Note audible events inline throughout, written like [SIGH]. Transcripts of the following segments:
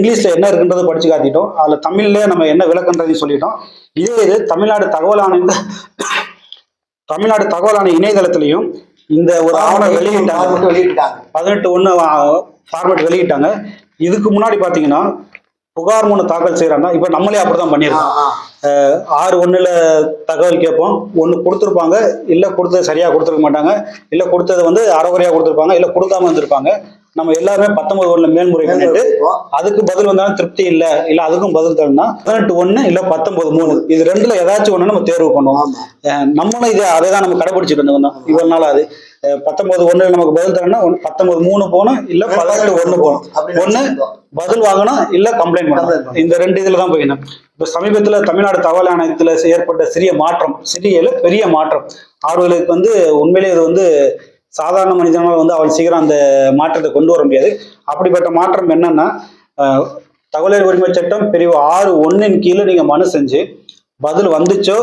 இங்கிலீஷ்ல என்ன இருக்குன்றதை படிச்சு காட்டிட்டோம். அதுல தமிழ்ல நம்ம என்ன விளக்கன்றதையும் சொல்லிட்டோம். இதே இது தமிழ்நாடு தகவல் ஆணைய தமிழ்நாடு தகவல் ஆணைய இணையதளத்திலையும் இந்த ஒரு ஆவணம் வெளியிட்டாங்க. பதினெட்டு ஒன்று ஃபார்மேட் வெளியிட்டாங்க. இதுக்கு முன்னாடி பார்த்தீங்கன்னா புகார் மனு தாக்கல் செய்கிறாங்க இப்போ நம்மளே அப்படிதான். அஹ் ஆறு ஒண்ணுல தகவல் கேட்போம். ஒன்று கொடுத்துருப்பாங்க. இல்லை கொடுத்தது சரியாக கொடுத்துருக்க மாட்டாங்க. இல்லை கொடுத்தது வந்து அறகுறையாக கொடுத்துருப்பாங்க. இல்லை கொடுக்காம இருந்திருப்பாங்க. நம்ம எல்லாருமே பத்தொன்பது ஒண்ணுல மேல்முறை பண்ணிட்டு அதுக்கு பதில் வந்தாலும் திருப்தி இல்லை. இல்லை அதுக்கும் பதில் தரணும்னா பதினெட்டு ஒன்று இல்லை பத்தொன்பது மூணு. இது ரெண்டுல ஏதாச்சும் ஒன்று நம்ம தேர்வு பண்ணுவோம். நம்மளும் இது அதை தான் நம்ம கடைபிடிச்சிட்டு இருந்தோம். இவ்வளவு நாள் அது பத்தொன்பது ஒண்ணு நமக்கு பதில் தரணும்னா பத்தொன்பது மூணு போகணும் இல்ல பதினெட்டு ஒண்ணு போகணும் ஒண்ணு. பதில் வாங்கணும் இல்ல கம்ப்ளைண்ட் பண்ணணும். இந்த ரெண்டு இதுல தான் போயிருந்தோம் இப்ப சமீபத்துல தமிழ்நாடு தகவல் ஆணையத்துல ஏற்பட்ட சிறிய மாற்றம் சிறிய இல்ல பெரிய மாற்றம். அவர்களுக்கு வந்து உண்மையிலேயே இது வந்து சாதாரண மனிதனால் வந்து அவள் சீக்கிரம் அந்த மாற்றத்தை கொண்டு வர முடியாது. அப்படிப்பட்ட மாற்றம் என்னன்னா தகவல் உரிமை சட்டம் பிரிவு ஆறு ஒன்றின் கீழே நீங்க மனு செஞ்சு பதில் வந்துச்சோ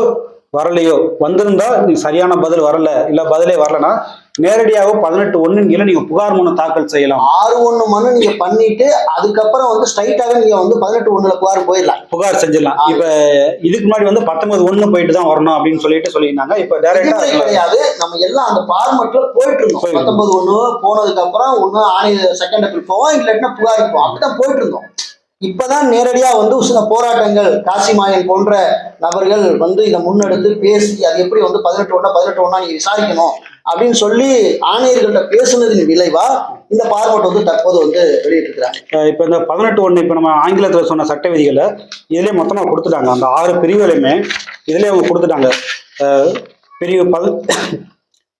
வரலையோ? வந்திருந்தா சரியான பதில் வரல. இல்ல பதிலே வரலனா நேரடியாக பதினெட்டு ஒன்றின் கீழே நீங்க புகார் மனு தாக்கல் செய்யலாம். ஆறு ஒண்ணு மனு நீங்க பண்ணிட்டு அதுக்கப்புறம் வந்து ஸ்ட்ரைட்டாவே நீங்க வந்து பதினெட்டு ஒண்ணுல புகார் போயிடலாம். புகார் செஞ்சிடலாம். இப்ப இதுக்கு முன்னாடி வந்து பத்தொன்பது ஒண்ணு போயிட்டு தான் வரணும் அப்படின்னு சொல்லிட்டு சொல்லியிருந்தாங்க. இப்ப டைரக்டா கிடையாது. நம்ம எல்லாம் அந்த ஃபார்மெட்ல போயிட்டு இருந்தோம். பத்தொன்பது ஒண்ணு போனதுக்கு அப்புறம் ஒண்ணு ஆணைய செகண்ட் அப்பீல் போவோம் இல்லாட்டினா புகாருக்கு போவோம். அப்படிதான் போயிட்டு இருந்தோம். இப்பதான் நேரடியா வந்து சில போராட்டங்கள் காசிமாயன் போன்ற நபர்கள் வந்து இதை முன்னெடுத்து பேசி அது எப்படி வந்து பதினெட்டு ஒண்ணா பதினெட்டு ஒண்ணா நீங்க விசாரிக்கணும் அப்படின்னு சொல்லி ஆணையர்கள்ட்ட பேசுனதின் விளைவா இந்த பார்மெட் வந்து தற்போது வந்து வெளியிட்டிருக்கிறாங்க. இப்ப இந்த பதினெட்டு ஒண்ணு இப்ப நம்ம ஆங்கிலத்துல சொன்ன சட்ட விதிகளை இதுலயே மொத்தமா கொடுத்துட்டாங்க. அந்த ஆறு பிரிவுகளையுமே இதுலயே அவங்க கொடுத்துட்டாங்க. பிரிவு பதி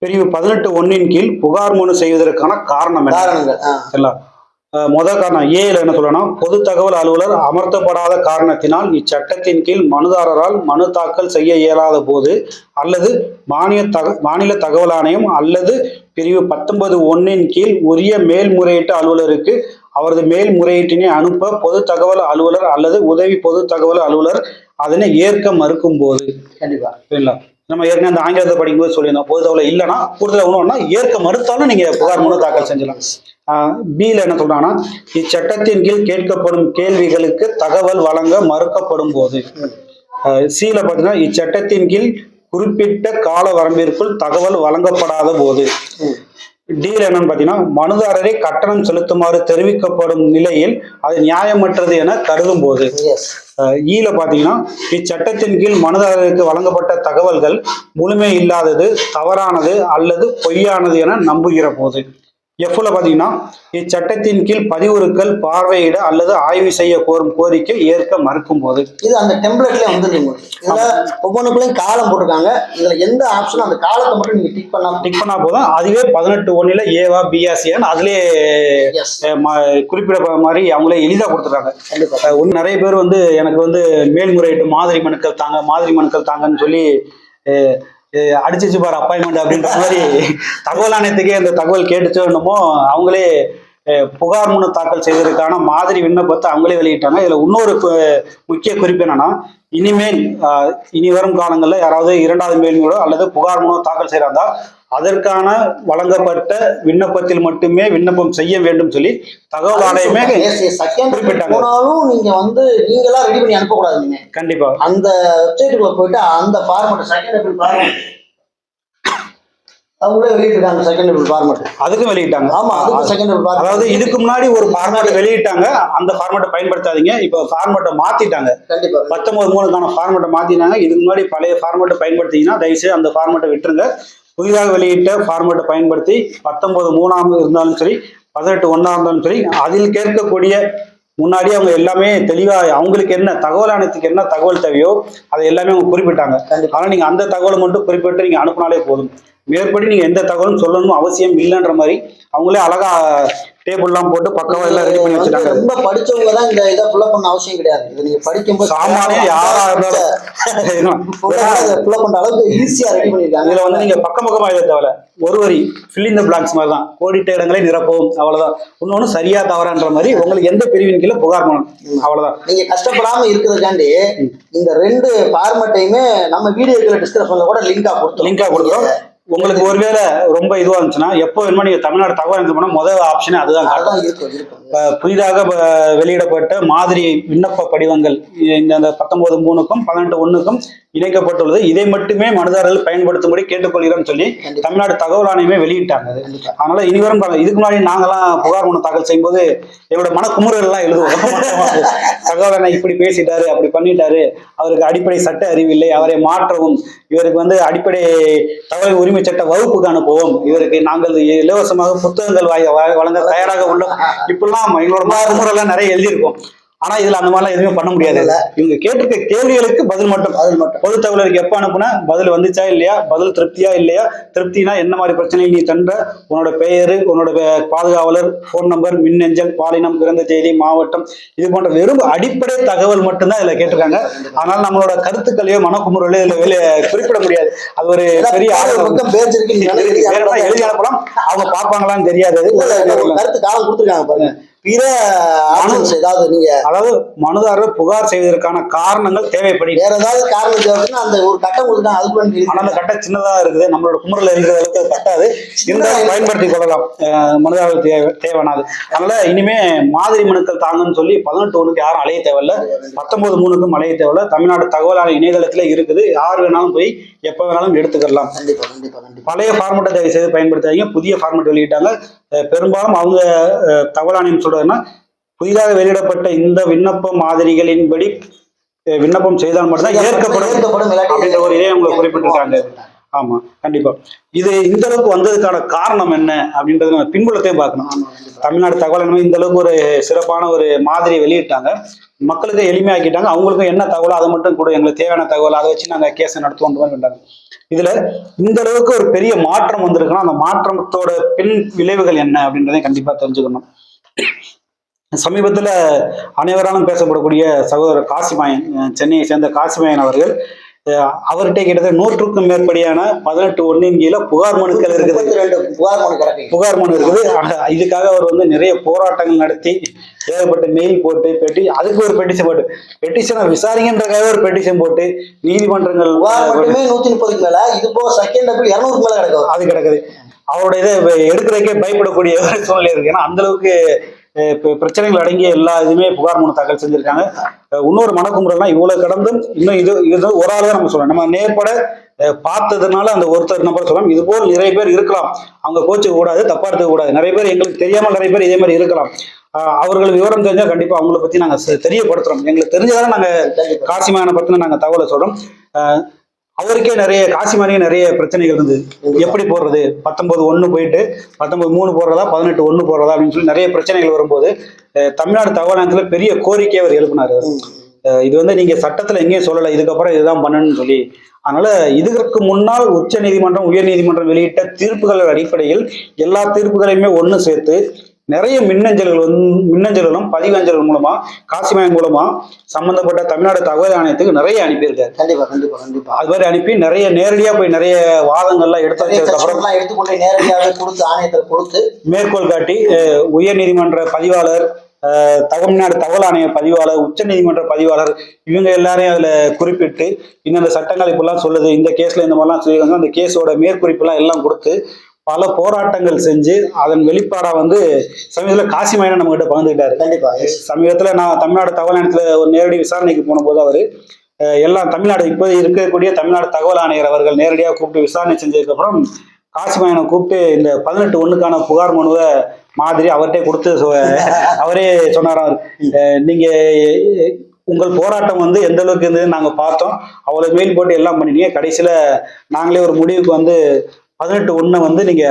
பிரிவு பதினெட்டு ஒன்னின் கீழ் புகார் மனு செய்வதற்கான காரணம் என்ன? காரணங்கள் ஆ. இல்ல அஹ் முத காரணம் ஏல என்ன சொல்லணும் பொது தகவல் அலுவலர் அமர்த்தப்படாத காரணத்தினால் இச்சட்டத்தின் கீழ் மனுதாரரால் மனு தாக்கல் செய்ய இயலாத போது அல்லது மானிய தக மாநில தகவல் ஆணையம் அல்லது பிரிவு பத்தொன்பது ஒன்னின் கீழ் உரிய மேல்முறையீட்டு அலுவலருக்கு அவரது மேல்முறையீட்டினை அனுப்ப பொது தகவல் அலுவலர் அல்லது உதவி பொது தகவல் அலுவலர் அதனை ஏற்க மறுக்கும் போது. கண்டிப்பா. சரிங்களா நம்ம ஏற்கனவே அந்த ஆங்கிலத்தை படிக்கும்போது சொல்லியிருந்தோம் பொது தகவல் இல்லைன்னா கூடுதல் ஒன்றுனா ஏற்க மறுத்தாலும் நீங்க புகார் மனு தாக்கல் செஞ்சலாம் பியில் என்ன சொல்றாங்கன்னா இச்சட்டத்தின் கீழ் கேட்கப்படும் கேள்விகளுக்கு தகவல் வழங்க மறுக்கப்படும் போது. சியில் பார்த்தீங்கன்னா இச்சட்டத்தின் கீழ் குறிப்பிட்ட கால வரம்பிற்குள் தகவல் வழங்கப்படாத போது. டீல் என்னன்னு பார்த்தீங்கன்னா மனுதாரரை கட்டணம் செலுத்துமாறு தெரிவிக்கப்படும் நிலையில் அது நியாயமற்றது என கருதும் போது. ஈல பார்த்தீங்கன்னா இச்சட்டத்தின் கீழ் மனுதாரருக்கு வழங்கப்பட்ட தகவல்கள் முழுமை இல்லாதது தவறானது அல்லது பொய்யானது என நம்புகிற போது. எஃப்ல பார்த்தீங்கன்னா இச்சட்டத்தின் கீழ் பதிவுறுக்கள் பார்வையிட அல்லது ஆய்வு செய்ய கோரும் கோரிக்கை ஏற்க மறுக்கும் போது இது அந்த டெம்ப்ளேட்ல வந்து இதுல ஒவ்வொன்றுக்குள்ளயும் காலம் போட்டிருக்காங்க. இதுல எந்த ஆப்ஷனும் அந்த காலத்தை மட்டும் நீங்க டிக் பண்ணாம டிக் பண்ணா போதும். அதுவே பதினெட்டு ஒன்றில் ஏவா பிஆர்சியான்னு அதுலேயே எஸ் குறிப்பிட மாதிரி அவங்களே எளிதாக கொடுத்துட்றாங்க. கண்டிப்பா. நிறைய பேர் வந்து எனக்கு வந்து மேல்முறையீட்டு மாதிரி மனுக்கள் தாங்க மாதிரி மனுக்கள் தாங்கன்னு சொல்லி அடிச்சிச்சு பாரு அப்பாயின்மெண்ட் அப்படின்ற மாதிரி தகவல் ஆணையத்துக்கே அந்த தகவல் கேட்டுச்சோ என்னமோ அவங்களே புகார் மனு தாக்கல் செய்வதற்கான மாதிரி விண்ணப்பத்தை அவங்களே வெளியிட்டாங்க. இதுல இன்னொரு முக்கிய குறிப்பு என்னன்னா இனிமேல் இனி வரும் காலங்களில் யாராவது இரண்டாவது மேல்முறையோ அல்லது புகார் மனு தாக்கல் செய்யறாங்க அதற்கான வழங்கப்பட்ட விண்ணப்பத்தில் மட்டுமே விண்ணப்பம் செய்ய வேண்டும் சொல்லி தகவல் ஆணையமே. போனாலும் நீங்க வந்து நீங்களா ரெடி பண்ணி அனுப்பக்கூடாது நீங்க கண்டிப்பா. அந்த வெப்சைட்டுக்குள்ள போயிட்டு அந்த ஃபார்மெட் செகண்ட் அவங்களே வெளியிட்டிருக்காங்க செகண்ட் அப்பீல் ஃபார்மெட் அதுக்கும் வெளியிட்டாங்க. ஆமா அதுக்கு செகண்ட் ஃபார்மெட் அதாவது இதுக்கு முன்னாடி ஒரு ஃபார்மேட் வெளியிட்டாங்க. அந்த ஃபார்மேட்டை பயன்படுத்தாதீங்க. இப்போ ஃபார்மேட்டை மாத்திட்டாங்க. கண்டிப்பா. பத்தொன்பது மூணுக்கான ஃபார்மேட்டை மாத்தினாங்க இதுக்கு முன்னாடி பழைய ஃபார்மேட்டை பயன்படுத்திங்கன்னா தயவுசெய்து அந்த ஃபார்மேட்டை விட்டுருங்க. புதிதாக வெளியிட்ட ஃபார்மேட்டை பயன்படுத்தி பத்தொன்பது மூணாம் இருந்தாலும் சரி பதினெட்டு ஒன்றா இருந்தாலும் சரி அதில் கேட்கக்கூடிய முன்னாடி அவங்க எல்லாமே தெளிவா அவங்களுக்கு என்ன தகவல் ஆணையத்துக்கு என்ன தகவல் தேவையோ அதை எல்லாமே அவங்க குறிப்பிட்டாங்க கண்டிப்பா. ஆனா நீங்க அந்த தகவலை மட்டும் குறிப்பிட்டு நீங்க அனுப்புனாலே போதும் மேற்படி நீங்க எந்த தகவலும் சொல்லணும் அவசியம் இல்லைன்ற மாதிரி அவங்களே அழகா டேபிள்லாம் போட்டு பக்கவா எல்லாம் ரெடி பண்ணி வச்சுட்டாங்க. ரொம்ப படிச்சவங்க தான் இந்த இதை ஃபுல்லப் பண்ண அவசியம் கிடையாது. இது நீங்க படிக்கும்போது சாமானிய யாரா இருந்தாலும் ஃபுல்லப் [LAUGHS] பண்ற அளவுக்கு ஈஸியா ரெடி பண்ணிருக்காங்க இதுல வந்து நீங்க பக்கம் பக்கமா எழுத தேவையில்ல. ஒரு வரி ஃபில் இந்த பிளாங்க்ஸ் மாதிரி தான் கோடிட்ட இடங்களை நிரப்பவும். அவ்வளவுதான். இன்னொன்னு சரியா தவறான்ற மாதிரி உங்களுக்கு எந்த பிரிவின் கீழே புகார் பண்ணணும். அவ்வளவுதான். நீங்க கஷ்டப்படாம இருக்கிறதுக்காண்டி இந்த ரெண்டு ஃபார்மட்டையுமே நம்ம வீடியோக்கள் டிஸ்கிரிப்ஷன்ல கூட லிங்கா கொடுத்தோம் லிங்கா கொடுக்குறோம். உங்களுக்கு ஒருவேளை ரொம்ப இதுவா இருந்துச்சுன்னா எப்போ வேணுமோ நீங்க தமிழ்நாடு தகவல் இது பண்ணா முதல் ஆப்ஷனே அதுதான் அதான் இருக்கும் புதிதாக வெளியிடப்பட்ட மாதிரி விண்ணப்ப படிவங்கள் இந்த பத்தொன்பது மூணுக்கும் பதினெட்டு ஒண்ணுக்கும் இணைக்கப்பட்டுள்ளது. இதை மட்டுமே மனுதாரர்கள் பயன்படுத்தும்படி கேட்டுக்கொள்கிறோம் சொல்லி. தமிழ்நாடு தகவல் ஆணையமே வெளியிட்டாங்க. அதனால இனிவரும் இதுக்கு முன்னாடி நாங்கெல்லாம் புகார் மனு தாக்கல் செய்யும்போது எங்களோட மனக்குமுறல் எல்லாம் எழுதுவோம் தகவல் ஆணை இப்படி பேசிட்டாரு அப்படி பண்ணிட்டாரு. அவருக்கு அடிப்படை சட்ட அறிவு இல்லை. அவரை மாற்றவும் இவருக்கு வந்து அடிப்படை தகவல் உரிமை சட்ட வகுப்புக்கு அனுப்புவோம் இவருக்கு நாங்கள் இலவசமாக புத்தகங்கள் வழங்க தயாராக உள்ளோம் இப்படிலாம் எங்களோட மனக்குமுறலாம் நிறைய எழுதியிருக்கோம். ஆனா இதுல அந்த மாதிரிலாம் எதுவுமே பண்ண முடியாது. இவங்க கேட்டிருக்க கேள்விகளுக்கு பதில் மட்டும். பதில் மட்டும். பொது தகவலருக்கு எப்ப அனுப்புனா பதில் வந்துச்சா இல்லையா பதில் திருப்தியா இல்லையா திருப்தினா என்ன மாதிரி பிரச்சனை நீ தன்ற உன்னோட பெயர் உன்னோட பாதுகாவலர் ஃபோன் நம்பர் மின்னஞ்சல் பாலினம் பிறந்த தேதி மாவட்டம் இது போன்ற வெறும் அடிப்படை தகவல் மட்டும்தான் இதுல கேட்டிருக்காங்க. அதனால நம்மளோட கருத்துக்களையோ மனக்குமுறலையோ இதுல வெளிய குறிப்பிட முடியாது. அது ஒரு பெரிய எழுதி அனுப்பலாம் அவங்க பார்ப்பாங்களான்னு தெரியாது. கருத்து காலம் கொடுத்துருக்காங்க பாருங்க. பிற ஏதாவது நீங்க அதாவது மனுதாரர் புகார் செய்வதற்கான காரணங்கள் தேவைப்படுகிறது. வேற ஏதாவது காரணம் தேவைன்னா அந்த ஒரு கட்டம் அதுக்குள்ள நீங்க ஆனா அந்த கட்டை சின்னதா இருக்குது. நம்மளோட குமுறல இருக்கிற அளவுக்கு அது கட்டாது இருந்தாலும் பயன்படுத்தி கொள்ளலாம். மனிதாபிமான தேவை தேவைனாது. அதனால இனிமே மாதிரி மனுக்கள் தாங்கன்னு சொல்லி பதினெட்டு ஒண்ணுக்கு யாரும் அலைய தேவையில்ல. பத்தொன்பது மூணுக்கும் அலைய தேவையில்ல. தமிழ்நாடு தகவல் ஆணைய இணையதளத்துல இருக்குது. யார் வேணாலும் போய் எப்ப வேணாலும் எடுத்துக்கலாம். கண்டிப்பா கண்டிப்பா கண்டிப்பா. பழைய ஃபார்மெட்டை தயவு செய்து பயன்படுத்தாதீங்க. புதிய ஃபார்மெட் வெளியிட்டாங்க. பெரும்பாலும் அவங்க தகவல் ஆணையம் சொல்றதுன்னா புதிதாக வெளியிடப்பட்ட இந்த விண்ணப்ப மாதிரிகளின்படி விண்ணப்பம் செய்தால் மட்டும்தான் ஏற்கப்படும் அப்படின்ற ஒரு இதே அவங்க குறிப்பிட்டிருக்காங்க. ஆமா கண்டிப்பா. இது இந்த அளவுக்கு வந்ததுக்கான காரணம் என்ன அப்படின்றது நம்ம பின்புலத்தையும் பார்க்கணும். தமிழ்நாடு தகவல் இந்த அளவுக்கு ஒரு சிறப்பான ஒரு மாதிரி வெளியிட்டாங்க. மக்களுக்கு எளிமையாக்கிட்டாங்க. அவங்களுக்கும் என்ன தகவலோ அதை மட்டும் கூட. எங்களுக்கு தேவையான தகவல் அதை வச்சு நாங்க கேஸை நடத்துவோம் பண்ணிட்டாங்க இதுல இந்த அளவுக்கு ஒரு பெரிய மாற்றம் வந்திருக்குன்னா அந்த மாற்றத்தோட பின் விளைவுகள் என்ன அப்படின்றதையும் கண்டிப்பா தெரிஞ்சுக்கணும். சமீபத்துல அனைவராலும் பேசப்படக்கூடிய சகோதரர் காசிமாயன் சென்னையை சேர்ந்த காசிமாயன் அவர்கள் அவர்கிட்ட கிட்டத்தட்ட நூற்றுக்கும் மேற்படியான பதினெட்டு ஒன்றின் கீழே புகார் மனுக்கள் இருக்குது. புகார் மனு புகார் மனு இருக்குது. இதுக்காக அவர் வந்து நிறைய போராட்டங்கள் நடத்தி ஏகப்பட்ட மெயில் போட்டு பெட்டி அதுக்கு ஒரு பெட்டிஷன் போட்டு பெட்டிஷனை விசாரிங்கன்றக்காக ஒரு பெட்டிஷன் போட்டு நீதிமன்றங்கள் நூத்தி முப்பதுக்கு மேல இது போக செகண்ட் இருநூறுக்கு மேல கிடக்கு. அது கிடக்குது. அவரோட இதை எடுக்கிறதுக்கே பயப்படக்கூடிய ஒரு சூழ்நிலை இருக்கு ஏன்னா அந்த அளவுக்கு பிரச்சனைகள் அடங்கிய எல்லா இதுவுமே புகார் மனு தாக்கல் செஞ்சிருக்காங்க. இன்னொரு மனக்குமுறல்னா இவ்வளவு கடந்தும் இன்னும் இது இது ஒரு ஆள் தான் நம்ம சொல்லலாம் நம்ம நேர்பட பார்த்ததுனால அந்த ஒருத்தர் நம்பர் சொல்லலாம் இது போல் நிறைய பேர் இருக்கலாம். அவங்க கோச்சுக்க கூடாது தப்பா எடுத்துக்க கூடாது. நிறைய பேர் எங்களுக்கு தெரியாம நிறைய பேர் இதே மாதிரி இருக்கலாம். அவர்கள் விவரம் தெரிஞ்சா கண்டிப்பா அவங்கள பத்தி நாங்க செ- தெரியப்படுத்துறோம். எங்களுக்கு தெரிஞ்சதால நாங்க கண்டிப்பா. காசிமான பத்தின நாங்க தகவலை சொல்றோம். அஹ், அவருக்கே நிறைய காசிமானியே நிறைய பிரச்சனைகள் இருந்தது எப்படி போடுறது? பத்தொன்பது ஒன்று போயிட்டு பத்தொன்பது மூணு போடுறதா பதினெட்டு ஒன்று போடுறதா அப்படின்னு சொல்லி நிறைய பிரச்சனைகள் வரும்போது தமிழ்நாடு தகவல் ஆணையத்துல பெரிய கோரிக்கையை அவர் எழுப்பினார். இது வந்து நீங்க சட்டத்துல எங்கேயும் சொல்லலை இதுக்கப்புறம் இதுதான் பண்ணணும்னு சொல்லி. அதனால இதற்கு முன்னால் உச்ச நீதிமன்றம் உயர் நீதிமன்றம் வெளியிட்ட தீர்ப்புகள் அடிப்படையில் எல்லா தீர்ப்புகளையுமே ஒன்று சேர்த்து நிறைய மின்னஞ்சல்கள் வந்து மின்னஞ்சல்களும் பதிவஞ்சல்கள் மூலமா காசிமயம் மூலமா சம்பந்தப்பட்ட தமிழ்நாடு தகவல் ஆணையத்துக்கு நிறைய அனுப்பியிருக்காரு. கண்டிப்பா கண்டிப்பா கண்டிப்பா. அது மாதிரி அனுப்பி நிறைய நேரடியா போய் நிறைய வாதங்கள்லாம் எடுத்து நிறைய வச்சதுக்கு அப்புறம் செக்ஷன்லாம் எடுத்துக்கொண்டு நேரடியாகவே கொடுத்து ஆணையத்துல கொடுத்து. மேற்கோள் காட்டி உயர் நீதிமன்ற பதிவாளர் தமிழ்நாடு தகவல் ஆணைய பதிவாளர் உச்ச நீதிமன்ற பதிவாளர் இவங்க எல்லாரையும் அதுல குறிப்பிட்டு இந்தந்த சட்டங்கள் இப்படிலாம் சொல்லுது இந்த கேஸ்ல இந்த மாதிரிலாம் சொல்லியிருக்காங்க அந்த கேஸோட மேற்குறிப்புலாம் எல்லாம் கொடுத்து பல போராட்டங்கள் செஞ்சு அதன் வெளிப்பாடா வந்து சமீபத்தில் காசிமயனை நம்ம கிட்ட பகிர்ந்துக்கிட்டாரு. கண்டிப்பா. சமீபத்துல நான் தமிழ்நாடு தகவல் ஆணையத்துல ஒரு நேரடி விசாரணைக்கு போனபோது அவரு எல்லாம் தமிழ்நாடு இப்போ இருக்கக்கூடிய தமிழ்நாடு தகவல் ஆணையர் அவர்கள் நேரடியாக கூப்பிட்டு விசாரணை செஞ்சதுக்கு அப்புறம் காசிமாயனை கூப்பிட்டு இந்த பதினெட்டு ஒண்ணுக்கான புகார் மனுவை மாதிரி அவர்கிட்ட கொடுத்து அவரே சொன்னாராம் நீங்க உங்கள் போராட்டம் வந்து எந்த அளவுக்கு இருந்ததுன்னு நாங்க பார்த்தோம். அவ்வளவு மெயில் போட்டு எல்லாம் பண்ணிட்டீங்க. கடைசியில நாங்களே ஒரு முடிவுக்கு வந்து பதினெட்டு ஒண்ணை வந்து நீங்க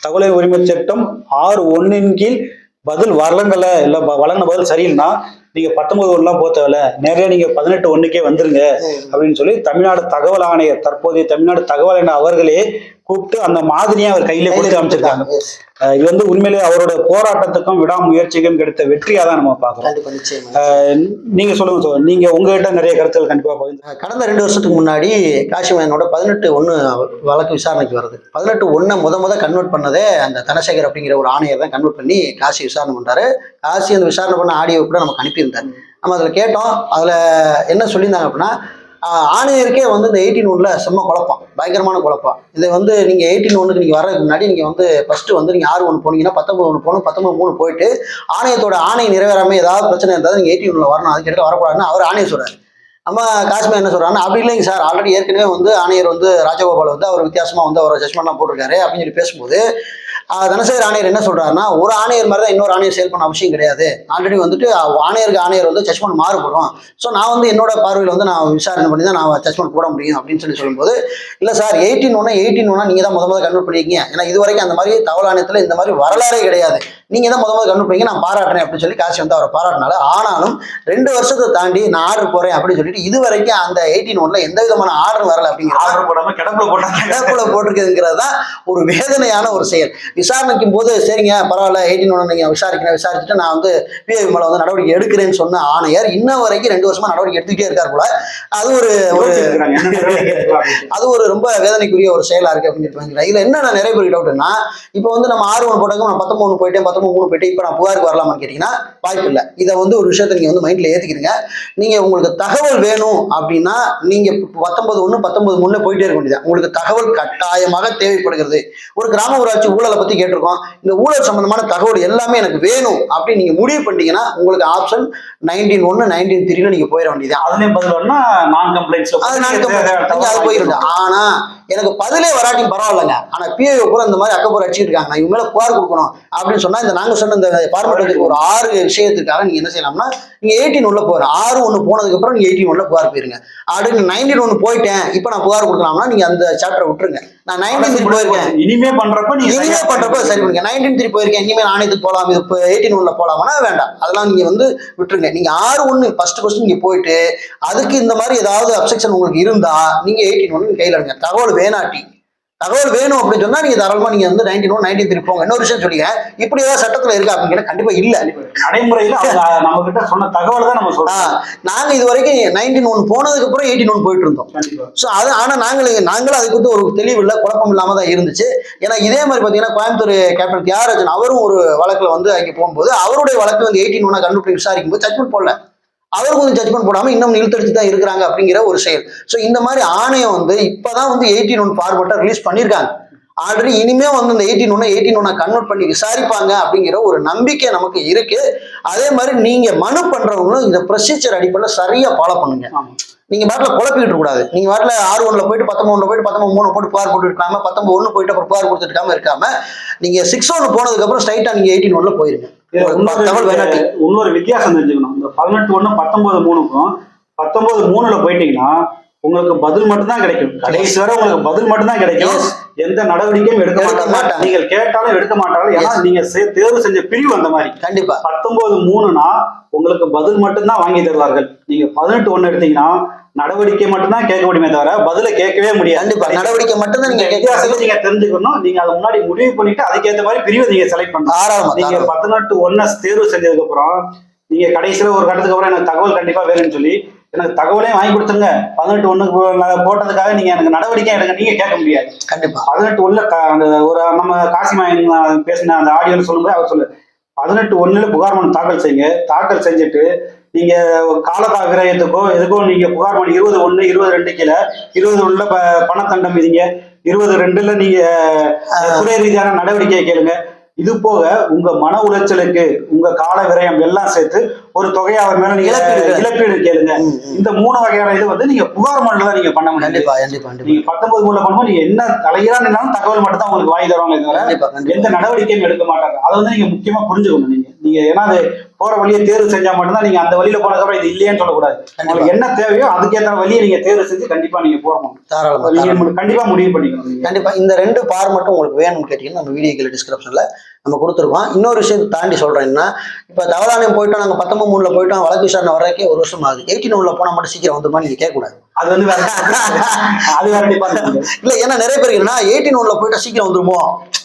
தகவல் உரிமை சட்டம் ஆறு ஒன்னின் கீழ் பதில் வரலங்கல இல்ல வழங்கின பதில் சரியில்லைன்னா நீங்க பத்தொன்பது ஒண்ணுலாம் போக தேவையில்ல. நேரடியா நீங்க பதினெட்டு ஒண்ணுக்கே வந்துருங்க. அப்படின்னு சொல்லி தமிழ்நாடு தகவல் ஆணையர் தற்போதைய தமிழ்நாடு தகவல் ஆணையர் அவர்களே கூப்பிட்டு அந்த மாதிரியை அவர் கையில கொடுத்து அமைச்சிருக்காங்க இது வந்து உண்மையிலேயே அவரோட போராட்டத்துக்கும் விடாமுயற்சிக்கும் கிடைத்த வெற்றியா தான் நம்ம அஹ் நீங்க சொல்லுங்க சார் நீங்க உங்ககிட்ட நிறைய கருத்துக்கள் கண்டிப்பா பகிர்ந்து கடந்த ரெண்டு வருஷத்துக்கு முன்னாடி காசிமயனோட பதினெட்டு ஒன்று வழக்கு விசாரணைக்கு வருது. பதினெட்டு ஒன்றை முத முத கன்வெர்ட் பண்ணதே அந்த தனசேகர் அப்படிங்கிற ஒரு ஆணையர் தான் கன்வெர்ட் பண்ணி காசி விசாரணை பண்ணாரு காசி அந்த விசாரணை பண்ண ஆடியோ கூட நமக்கு அனுப்பியிருந்தார். நம்ம அதில் கேட்டோம். அதில் என்ன சொல்லியிருந்தாங்க அப்படின்னா ஆணையருக்கே வந்து இந்த எயிட்டீன் ஒன்ல செம்ம குழப்பம். பயங்கரமான குழப்பம். இதை வந்து நீங்கள் எயிட்டீன் ஒன்றுக்கு நீங்கள் வர்றதுக்கு முன்னாடி நீங்கள் வந்து ஃபஸ்ட்டு வந்து நீங்கள் ஆறு ஒன்று போனீங்கன்னா பத்தொம்பது ஒன்று போகணும் பத்தொம்பது மூணு போயிட்டு ஆணையத்தோட ஆணை நிறைவேறாமல் ஏதாவது பிரச்சனை இருந்தால் நீங்கள் எயிட்டீன் ஒன்ல வரணும். அதுக்கு இடத்துல வரக்கூடாதுன்னு அவர் ஆணையம் சொல்றாரு. நம்ம காஷ்மீர் என்ன சொல்றாங்கன்னா அப்படி இல்லைங்க சார். ஆல்ரெடி ஏற்கனவே வந்து ஆணையர் வந்து ராஜகோபால் வந்து அவர் வித்தியாசமா வந்து அவர் ஜட்மெண்ட்லாம் போட்டிருக்காரு அப்படின்னு சொல்லி பேசும்போது தனசேகர் ஆணையர் என்ன சொல்றாருன்னா ஒரு ஆணையர் மாதிரி தான் இன்னொரு ஆணையர் செயல் பண்ண அவசியம் கிடையாது. ஆல்ரெடி வந்துட்டு ஆணையருக்கு ஆணையர் வந்து ஜட்மெண்ட் மாறுபடும். ஸோ நான் வந்து என்னோட பார்வையில் வந்து நான் விசாரணை பண்ணி தான் நான் ஜட்மெண்ட் போட முடியும் அப்படின்னு சொல்லி சொல்லும்போது இல்லை சார் எயிட்டீன் ஒன்னா எயிட்டீன் ஒன்னா நீங்கள் தான் முத முதல் கன்வெர்ட் பண்ணியிருக்கீங்க ஏன்னா இது வரைக்கும் அந்த மாதிரி தகவல் ஆணையத்தில் இந்த மாதிரி வரலாறே கிடையாது. நீங்கள் தான் முத முத கன்வெர்ட் பண்ணீங்க நான் பாராட்டுறேன் அப்படின்னு சொல்லி காசி வந்து அவரை பாராட்டினால ஆனாலும் ரெண்டு வருஷத்தை தாண்டி நான் ஆர்டர் போறேன் அப்படின்னு சொல்லிட்டு இது வரைக்கும் அந்த எயிட்டீன் ஒன்ல எந்த விதமான ஆர்டர் வரல அப்படிங்கிற ஆர்டர் போடாம கிடப்புல போட்டாங்க கிடப்புல போட்டிருக்குதுங்கிறது தான் ஒரு வேதனையான ஒரு செயல் விசாரணைக்கும் போது சரிங்க பரவாயில்ல எயிட்டீன் ஒன்று நீங்கள் விசாரிக்கிறேன் விசாரிச்சுட்டு நான் வந்து பிஐ மேலே வந்து நடவடிக்கை எடுக்கிறேன்னு சொன்ன ஆணையர் இன்ன வரைக்கும் ரெண்டு வருஷமா நடவடிக்கை எடுத்துக்கிட்டே இருக்கார் போல அது ஒரு ஒரு. அது ஒரு ரொம்ப வேதனைக்குரிய ஒரு செயலா இருக்கு அப்படின்னு சொல்லிட்டு வாங்கிக்கிறேன். இதுல என்ன நான் நிறைய பேருக்கு டவுட்னா இப்போ வந்து நம்ம ஆறு ஒன்று போட்டாங்க நான் பத்தொம்பது போயிட்டேன் பத்தொம்பது மூணு போயிட்டேன் இப்போ நான் புகாருக்கு வரலாமான்னு கேட்டீங்கன்னா வாய்ப்பு இல்லை. இதை வந்து ஒரு விஷயத்தை நீங்க வந்து மைண்ட்ல ஏத்திக்கிறீங்க நீங்க உங்களுக்கு தகவல் வேணும் அப்படின்னா நீங்க பத்தொன்பது ஒன்று பத்தொன்பது மூணுல போயிட்டே இருக்க வேண்டியது உங்களுக்கு தகவல் கட்டாயமாக தேவைப்படுகிறது. ஒரு கிராம ஊராட்சி ஊழலை பத்தி கேட்டிருக்கோம். இந்த ஊழல் சம்பந்தமான தகவல் எல்லாமே எனக்கு வேணும் அப்படின்னு நீங்க முடிவு பண்ணிட்டீங்கன்னா உங்களுக்கு ஆப்ஷன் நைன்டீன் ஒன்று நைன்டீன் த்ரீல நீங்க போயிட வேண்டியது அதுலயும் பதில் நான் கம்ப்ளைண்ட்ஸ்ல அது நான் நீங்க அது போயிருந்து ஆனா எனக்கு பதிலே வராட்டியும் பரவாயில்லைங்க. ஆனா பிஏ கூட இந்த மாதிரி அக்கப்பூர் அடிச்சிட்டு இருக்காங்க. நான் இவங்க மேல புகார் கொடுக்கணும் அப்படின்னு சொன்னா இந்த நாங்க சொன்ன இந்த பார்மெண்ட் ஒரு ஆறு விஷயத்துக்காக நீங்க என்ன செய்யலாம்னா நீங்க எயிட்டீன் உள்ள போற ஆறு ஒன்று போனதுக்கு அப்புறம் நீங்க எயிட்டீன் ஒன்ல புகார் போயிருங்க. அடுத்து நைன்டீன் ஒன்று போயிட்டேன். இப்போ நான் புகார் கொடுக்கலாம்னா நீங்க அந்த சாப்டரை விட்டுருங்க. நான் நைன்டீன் த்ரீ போயிருக்கேன். இனிமே பண்றப்ப நீங்க இனிமே பண்றப்ப சரி பண்ணுங்க. நைன்டீன் த்ரீ போயிருக்கேன். இனிமேல் நான் இதுக்கு போகலாம் இது இப்போ எயிட்டீன் ஒன்ல போகலாம்னா வேண்டாம். அதெல்லாம் நீங்க வந்து விட்டுருங்க. நீங்க ஆறு ஒன்று ஃபர்ஸ்ட் ஃபர்ஸ்ட் நீங்க போயிட்டு அதுக்கு இந்த மாதிரி ஏதாவது அப்செக்ஷன் உங்களுக்கு இருந்தா நீங்க எயிட்டீன் ஒன்று கையில் எடுங்க. தகவல் வேணாட்டி தகவல் வேணும் அப்படின்னு சொன்னா நீங்க தாராளமா நீங்க வந்து நைன்டீன் ஒன் நைன்டீன் த்ரீ போங்க. இன்னொரு விஷயம் சொல்லிங்க. இப்படி ஏதாவது சட்டத்துல இருக்கா? அப்படின்னு கண்டிப்பா இல்ல. நடைமுறையில [LAUGHS] நம்ம கிட்ட சொன்ன தகவல் தான் நம்ம சொல்றோம். நாங்க இது வரைக்கும் நைன்டீன் ஒன் போனதுக்கு அப்புறம் எயிட்டீன் ஒன் போயிட்டு இருந்தோம். ஸோ அது ஆனால் நாங்கள் நாங்களும் அதுக்கு வந்து ஒரு தெளிவு இல்லை குழப்பம் இல்லாமல் தான் இருந்துச்சு. ஏன்னா இதே மாதிரி பார்த்தீங்கன்னா கோயம்புத்தூர் கேப்டன் தியாகராஜன் அவரும் ஒரு வழக்கில் வந்து அங்கே போகும்போது அவருடைய வழக்கு வந்து எயிட்டீன் ஒன்னா கண்டுபிடி விசாரிக்கும் போது ஜட்மெண்ட் போடல. அவருக்கு வந்து ஜட்மெண்ட் போடாமல் இன்னும் இழுத்தடிச்சு தான் இருக்கிறாங்க அப்படிங்கிற ஒரு செயல். ஸோ இந்த மாதிரி ஆணையம் வந்து இப்போதான் வந்து எயிட்டீன் ஒன் ஃபார்மெட்டை ரிலீஸ் பண்ணியிருக்காங்க. ஆல்ரெடி இனிமே வந்து இந்த எயிட்டீன் ஒன்று எயிட்டீன் ஒன்னா கன்வெர்ட் பண்ணி விசாரிப்பாங்க அப்படிங்கிற ஒரு நம்பிக்கை நமக்கு இருக்கு. அதே மாதிரி நீங்க மனு பண்றவங்களும் இந்த ப்ரொசீஜர் அடிப்படையில் சரியா ஃபாலோ பண்ணுங்க. நீங்க பாட்டில் குழப்பிக்கிட்டு கூடாது நீங்க பாட்டில் ஆறு ஒன்றில் போயிட்டு பத்தொம்பதுல போயிட்டு பத்தொம்பது மூணு போட்டு புகார் போட்டு இருக்காம பத்தொம்பது ஒன்று போயிட்டு அப்புறம் புகார் கொடுத்துருக்காம இருக்காம நீங்க சிக்ஸ் ஒன்று போனதுக்கு அப்புறம் ஸ்ட்ரைட்டா நீங்க எயிட்டீன் ஒன்ல போயிருங்க இன்னொரு வித்தியாசம் தெரிஞ்சுக்கணும். இந்த பதினெட்டு ஒண்ணு பத்தொன்பது மூணுக்கும் பத்தொன்பது மூணுல போயிட்டீங்கன்னா உங்களுக்கு பதில் மட்டும்தான் கிடைக்கும். கடைசி வரை உங்களுக்கு பதில் மட்டும்தான் கிடைக்கும். எந்த நடவடிக்கையும் எடுக்க மாட்டாங்க. நீங்கள் கேட்டாலும் எடுக்க மாட்டாங்க. ஏன்னா. நீங்க தேர்வு செஞ்ச பிரிவு அந்த மாதிரி. கண்டிப்பா. பத்தொன்பது மூணுனா உங்களுக்கு பதில் மட்டும்தான் வாங்கி தருவார்கள். நீங்க பதினெட்டு ஒண்ணு எடுத்தீங்கன்னா நடவடிக்கை மட்டும்தான் கேட்க முடியுமே தவிர பதில கேட்கவே முடியாது. கண்டிப்பா. நடவடிக்கை மட்டும்தான் நீங்க வித்தியாசத்தை நீங்க தெரிஞ்சுக்கணும். நீங்க அதை முன்னாடி முடிவு பண்ணிட்டு அதுக்கேற்ற மாதிரி பிரிவை நீங்க செலக்ட் தாராளமா நீங்க. பதினெட்டு ஒன்ன தேர்வு செஞ்சதுக்கு அப்புறம் நீங்க கடைசியில ஒரு கட்டத்துக்கு அப்புறம் எனக்கு தகவல் கண்டிப்பா வேணும்னு சொல்லி எனக்கு தகவலையும் வாங்கி கொடுத்துருங்க. பதினெட்டு ஒண்ணுக்கு போட்டதுக்காக நீங்க எனக்கு நடவடிக்கை எடுங்க. நீங்க கேட்க முடியாது. கண்டிப்பா. பதினெட்டு ஒண்ணுல அந்த ஒரு நம்ம காசிமாயன் பேசின அந்த ஆடியோல சொல்லும்போது அவர் சொல்லு பதினெட்டு ஒண்ணுல புகார் மனு தாக்கல் செய்யுங்க. தாக்கல் செஞ்சுட்டு நீங்க காலதா விரயத்துக்கோ எதுக்கோ நீங்க புகார் மனு இருபது ஒண்ணு இருபது ரெண்டு கீழே இருபது ஒண்ணுல பணத்தண்டம் விதிங்க. இருபது ரெண்டுல நீங்க துறை ரீதியான நடவடிக்கை கேளுங்க. இது போக உங்க மன உளைச்சலுக்கு உங்க கால விரயம் எல்லாம் சேர்த்து ஒரு தொகையை அவர் மேல நீங்க இழப்பீடு கேளுங்க. இந்த மூணு வகையான இது வந்து நீங்க புகார் தான் நீங்க பண்ண முடியும். கண்டிப்பா கண்டிப்பா நீங்க பத்தொன்பது மூணுல பண்ணும்போது நீங்க என்ன தலையா நின்னாலும் தகவல் மட்டும் தான் உங்களுக்கு வாங்கி தருவாங்க எந்த நடவடிக்கையும் எடுக்க மாட்டாங்க. அதை வந்து நீங்க முக்கியமா புரிஞ்சுக்கணும் நீங்க. நீங்க ஏன்னா அது போற வழியை தேர்வு செஞ்சா மட்டும்தான் நீங்க அந்த வழியில போனதுக்கப்புறம் இது இல்லையேன்னு சொல்லக்கூடாது. உங்களுக்கு என்ன தேவையோ அதுக்கேற்ற வழியை நீங்க தேர்வு செஞ்சு கண்டிப்பா நீங்க போறணும் தாராளமா நீங்க தாராளமா. கண்டிப்பா முடிவு பண்ணிக்கணும். கண்டிப்பா. இந்த ரெண்டு பார் மட்டும் உங்களுக்கு வேணும்னு கேட்டீங்கன்னா நம்ம வீடியோக்கில் டிஸ்கிரிப்ஷன்ல நம்ம கொடுத்துருக்கோம். இன்னொரு விஷயத்தை தாண்டி சொல்றேன் என்ன இப்போ தவறானயம் போயிட்டோம் நாங்கள் பத்தொம்பது மூணுல போயிட்டோம் வழக்கு விசாரணை வர்றதுக்கே ஒரு வருஷம் ஆகுது. எயிட்டீன் உள்ள போனால் மட்டும் சீக்கிரம் வந்துருமா நீங்க கேட்கக்கூடாது. அது வந்து வேற அது வேற இல்ல ஏன்னா நிறைய பேர் என்னன்னா எயிட்டீன் ஒன்ல போயிட்டா சீக்கிரம் வந்துருமோ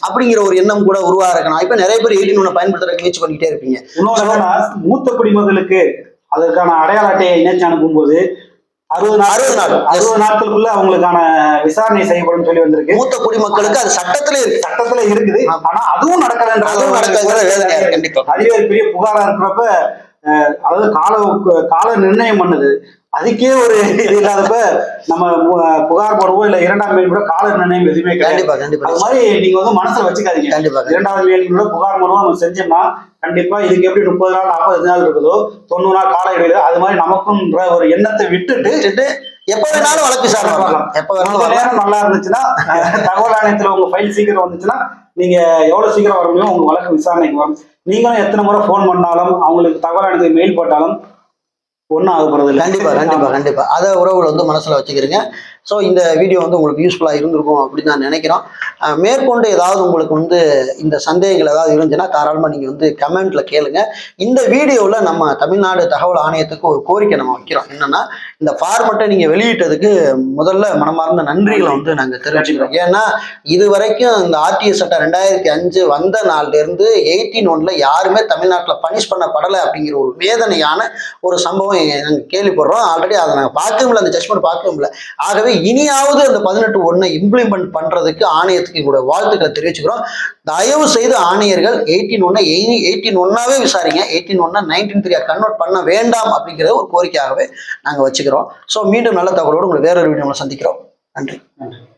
அப்படிங்கிற ஒரு எண்ணம் கூட உருவா இருக்கலாம் இப்ப நிறைய பேர் எயிட்டீன் ஒன்னை பயன்படுத்துறதுக்கு முயற்சி பண்ணிக்கிட்டே இருப்பீங்க. இன்னொரு மூத்த குடிமக்களுக்கு அதற்கான அடையாள அட்டையை இணைச்சு அனுப்பும்போது அறுபது நாள் அறுபது நாள். அறுபது நாட்களுக்குள்ள அவங்களுக்கான விசாரணை செய்யப்படும் சொல்லி வந்திருக்கு. மூத்த குடிமக்களுக்கு அது சட்டத்திலே இருக்கு. சட்டத்துல இருக்குது. ஆனா அதுவும் நடக்கலன்ற அதுவும் நடக்கலங்கிற வேதனையா இருக்கு, கண்டிப்பா. அதுவே பெரிய புகாரா இருக்கிறப்ப அதாவது கால கால நிர்ணயம் பண்ணுது. அதுக்கே ஒரு இது இல்லாதப்ப நம்ம புகார் போடுவோம் இல்ல இரண்டாம் மேல் கூட கால நிர்ணயம் எதுவுமே கிடையாது. அது மாதிரி நீங்க வந்து மனசுல வச்சுக்காதீங்க. இரண்டாவது மேல் கூட புகார் மனுவா நம்ம செஞ்சோம்னா கண்டிப்பா. இதுக்கு எப்படி முப்பது நாள் நாற்பது நாள் இருக்குதோ தொண்ணூறு நாள் கால இடையில அது மாதிரி நமக்குன்ற ஒரு எண்ணத்தை விட்டுட்டு எப்ப வேணாலும் வழக்கு வரலாம் எப்ப வேணாலும் நேரம் நல்லா இருந்துச்சுன்னா தகவல் ஆணையத்துல உங்க ஃபைல் சீக்கிரம் வந்துச்சுன்னா நீங்க எவ்வளவு சீக்கிரம் வர முடியும் உங்க வழக்கு விசாரணைக்கு வரும். நீங்களும் எத்தனை முறை ஃபோன் பண்ணாலும் அவங்களுக்கு தகவல் ஆணையத்துக்கு மெயில் போட்டாலும் ஒன்றும் ஆக போறது இல்லை. கண்டிப்பா கண்டிப்பா கண்டிப்பா. அதை உறவுகள் வந்து மனசுல வச்சுக்கிறீங்க. ஸோ இந்த வீடியோ வந்து உங்களுக்கு யூஸ்ஃபுல்லா இருந்திருக்கும் அப்படின்னு நான் நினைக்கிறோம். மேற்கொண்டு ஏதாவது உங்களுக்கு வந்து இந்த சந்தேகங்கள் ஏதாவது இருந்துச்சுன்னா தாராளமாக நீங்கள் வந்து கமெண்ட்ல கேளுங்க. இந்த வீடியோவில் நம்ம தமிழ்நாடு தகவல் ஆணையத்துக்கு ஒரு கோரிக்கை நம்ம வைக்கிறோம். என்னன்னா இந்த ஃபார்மெட்டை நீங்கள் வெளியிட்டதுக்கு முதல்ல மனமார்ந்த நன்றிகளை வந்து நாங்கள் தெரிவிச்சுக்கிறோம். ஏன்னா இது வரைக்கும் இந்த ஆர்டிஎஸ் சட்டம் ரெண்டாயிரத்தி அஞ்சு வந்த நாள்ல இருந்து எயிட்டீன் ஒன்ல யாருமே தமிழ்நாட்டில் பனிஷ் பண்ணப்படலை அப்படிங்கிற ஒரு வேதனையான ஒரு சம்பவம் நாங்கள் கேள்விப்படுறோம். ஆல்ரெடி அதை நாங்கள் பார்க்கவும் இல்லை அந்த ஜட்மெண்ட் பார்க்கவும் இல்லை ஆகவே இனியாவது அந்த பதினெட்டு ஒன்றை இம்ப்ளிமெண்ட் பண்ணுறதுக்கு ஆணையத்துக்கு கூட வாழ்த்துக்களை தெரிவிச்சுக்கிறோம். தயவு செய்து ஆணையர்கள் எயிட்டீன் ஒன்னை எயிட்டீன் ஒன்னாவே விசாரிங்க. எயிட்டீன் ஒன்னா நைன்டீன் த்ரீயா கன்வெர்ட் பண்ண வேண்டாம் அப்படிங்கிறத ஒரு கோரிக்கையாகவே நாங்கள் வச்சுக்கிறோம். ஸோ மீண்டும் நல்ல தகவலோடு உங்களை வேறொரு வீடியோவில் சந்திக்கிறோம். நன்றி. நன்றி.